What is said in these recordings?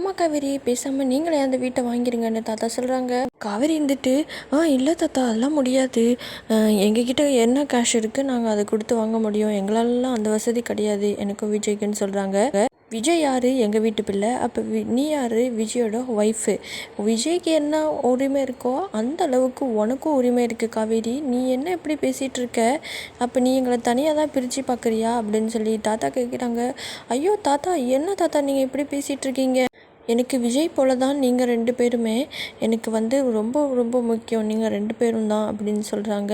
ஆமாம் காவேரி பேசாமல் நீங்களே அந்த வீட்டை வாங்கிருங்கன்னு தாத்தா சொல்கிறாங்க காவேரி இருந்துட்டு ஆ இல்லை தாத்தா அதெல்லாம் முடியாது. எங்ககிட்ட என்ன கேஷ் இருக்குது நாங்கள் அதை கொடுத்து வாங்க முடியும். எங்களாலலாம் அந்த வசதி கிடையாது எனக்கும் விஜய்க்குன்னு சொல்கிறாங்க விஜய் யார்? எங்கள் வீட்டு பிள்ளை. அப்போ வி நீ யார்? விஜயோட ஒய்ஃபு விஜய்க்கு என்ன உரிமை இருக்கோ அந்த அளவுக்கு உனக்கும் உரிமை இருக்குது காவேரி. நீ என்ன இப்படி பேசிகிட்டு இருக்க? அப்போ நீ எங்களை தனியாக தான் பிரித்து பார்க்குறியா அப்படின்னு சொல்லி தாத்தா கேட்குறாங்க ஐயோ தாத்தா என்ன தாத்தா நீங்கள் இப்படி பேசிகிட்டு இருக்கீங்க? எனக்கு விஜய் போல தான் நீங்கள் ரெண்டு பேருமே. எனக்கு வந்து ரொம்ப ரொம்ப முக்கியம். நீங்கள் ரெண்டு பேரும் தான் அப்படின்னு சொல்கிறாங்க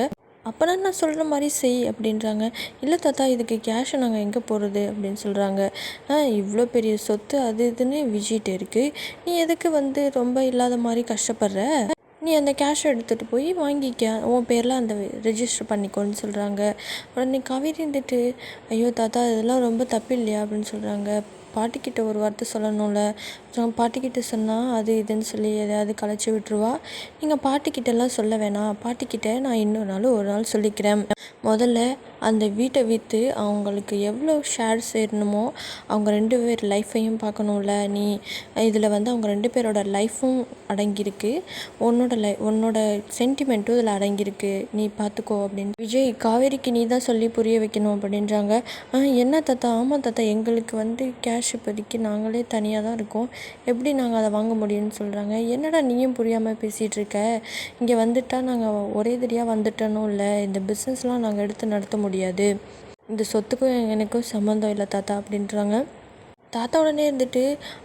அப்போனா நான் சொல்கிற மாதிரி செய் அப்படின்றாங்க. இல்லை தாத்தா இதுக்கு கேஷை நாங்கள் எங்கே போகிறது அப்படின்னு சொல்கிறாங்க ஆ இவ்வளோ பெரிய சொத்து அது இதுன்னு விஜய்கிட்ட இருக்குது நீ எதுக்கு வந்து ரொம்ப இல்லாத மாதிரி கஷ்டப்படுற? நீ அந்த கேஷை எடுத்துகிட்டு போய் வாங்கிக்க. உன் பேரில் அந்த ரெஜிஸ்டர் பண்ணிக்கோன்னு சொல்கிறாங்க உடனே காவேரி இருந்துட்டு ஐயோ தாத்தா இதெல்லாம் ரொம்ப தப்பு இல்லையா? அப்படின்னு சொல்கிறாங்க பாட்டிக்கிட்ட ஒரு வார்த்தை சொல்லணும்ல. அப்புறம் பாட்டிக்கிட்ட சொன்னால் அது இதுன்னு சொல்லி எதாவது கலைச்சி விட்டுருவா. நீங்கள் பாட்டிக்கிட்டலாம் சொல்ல வேணாம். பாட்டிக்கிட்ட நான் இன்னொரு நாள் ஒரு நாள் சொல்லிக்கிறேன். முதல்ல அந்த வீட்டை விற்று அவங்களுக்கு எவ்வளோ ஷேர் சேரணுமோ அவங்க ரெண்டு பேர் லைஃப்பையும் பார்க்கணும்ல. நீ இதில் வந்து அவங்க ரெண்டு பேரோட லைஃப்பும் அடங்கியிருக்கு. உன்னோட லை உன்னோட சென்டிமெண்ட்டும் இதில் அடங்கியிருக்கு. நீ பார்த்துக்கோ அப்படின்னு. விஜய் காவேரிக்கு நீ தான் சொல்லி புரிய வைக்கணும் அப்படின்றாங்க. என்ன தாத்தா? ஆமாம் தாத்தா எங்களுக்கு வந்து கேஷ் இப்போதைக்கு நாங்களே தனியாக தான் இருக்கோம். எப்படி நாங்கள் அதை வாங்க முடியும்னு சொல்கிறாங்க என்னடா நீயும் புரியாமல் பேசிகிட்டு இருக்க? இங்கே வந்துட்டா நாங்கள் ஒரே தடியாக வந்துட்டனும் இல்லை. இந்த பிஸ்னஸ்லாம் நாங்கள் எடுத்து நடத்த முடியாது. இந்த சொத்துக்கும் எனக்கும் சம்மந்தம் இல்லை தாத்தா அப்படின்றாங்க. தாத்தா உடனே இருந்துட்டு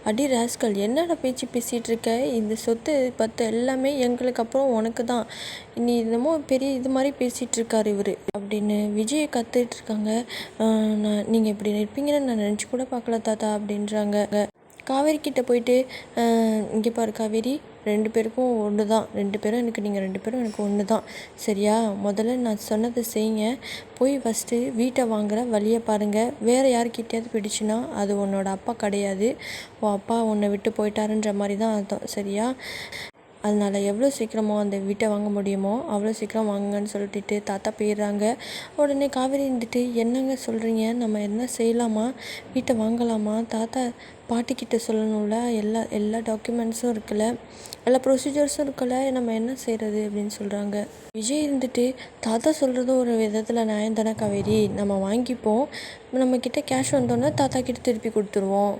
அடி ராஸ்கல் என்னடா பேச்சு பேசிகிட்டு இருக்க? இந்த சொத்து பத்து எல்லாமே எங்களுக்கு அப்புறம் உனக்கு தான். நீ என்னமோ பெரிய இது மாதிரி பேசிகிட்டு இருக்காரு இவர் அப்படின்னு விஜயை கற்றுட்டு இருக்காங்க. நான் நீங்கள் இப்படி நிற்பீங்கன்னு நான் நினச்சி கூட பார்க்கல தாத்தா அப்படின்றாங்க. காவேரி கிட்ட போயிட்டு இங்கே பாரு காவேரி ரெண்டு பேருக்கும் ஒன்று தான். ரெண்டு பேரும் எனக்கு நீங்கள் ரெண்டு பேரும் எனக்கு ஒன்று தான். சரியா? முதல்ல நான் சொன்னதை செய்யுங்க. போய் ஃபஸ்ட்டு வீட்டை வாங்குகிற வழியை பாருங்கள் வேறு யார்கிட்டயாவது பிடிச்சுன்னா அது உன்னோட அப்பா கிடையாது. உன் அப்பா உன்னை விட்டு போயிட்டாருன்ற மாதிரி தான் அர்த்தம். சரியா? அதனால் எவ்வளோ சீக்கிரமோ அந்த வீட்டை வாங்க முடியுமோ அவ்வளோ சீக்கிரம் வாங்குங்கன்னு சொல்லிட்டு தாத்தா போயிடுறாங்க. உடனே காவேரி இருந்துட்டு என்னங்க சொல்கிறீங்க நம்ம என்ன செய்யலாமா? வீட்டை வாங்கலாமா? தாத்தா பாட்டிக்கிட்ட சொல்லணும்ல. எல்லா எல்லா டாக்குமெண்ட்ஸும் இருக்குல்ல. எல்லா ப்ரொசீஜர்ஸும் இருக்குல்ல. நம்ம என்ன செய்கிறது அப்படின்னு சொல்கிறாங்க விஜய் இருந்துட்டு தாத்தா சொல்கிறதும் ஒரு விதத்தில் நியாயம் தானே காவேரி. நம்ம வாங்கிப்போம். நம்மக்கிட்ட கேஷ் வந்தோன்னே தாத்தா கிட்ட திருப்பி கொடுத்துருவோம்.